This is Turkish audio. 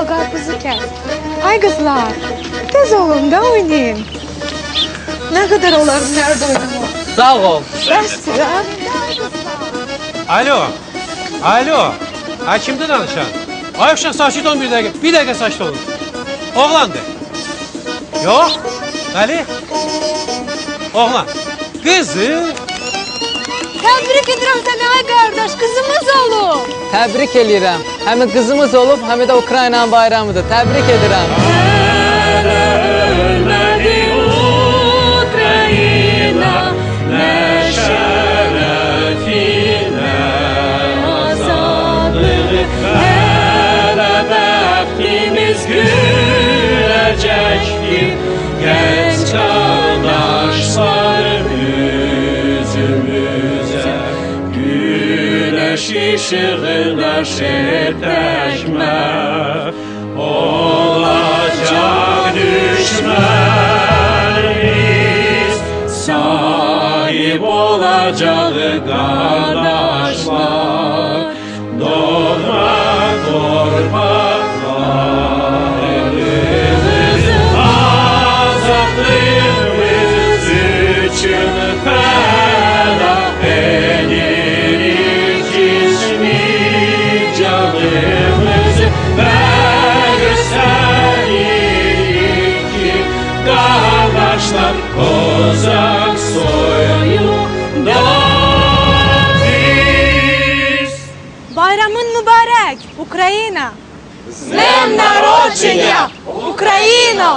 al karpuzu kes. Ay kızlar, tez olun da oynayın. Ne kadar olar nerede oynamak? Sağ ol. Rastır ha. Alo. Alo. Ha kimdir danışan? Ay uşaq sakit olun bir dəqiqə. Bir dəqiqə sakit olun. Oğlandır. Yox. Bəli. Oğlan. Qızı. Tebrik ederim seni ay kardeş, kızımız olur. Təbrik eləyirəm. Həm qızımız olub, həm də Ukraynanın bayramıdır. Təbrik edirəm. Genç kardeşler yüzümüze ışığına şerleşme olacak düşmeniz sahip olacak kardeşler наш нам козак soylu datis. Bayramın mübarek Україна! З днем народження Україна!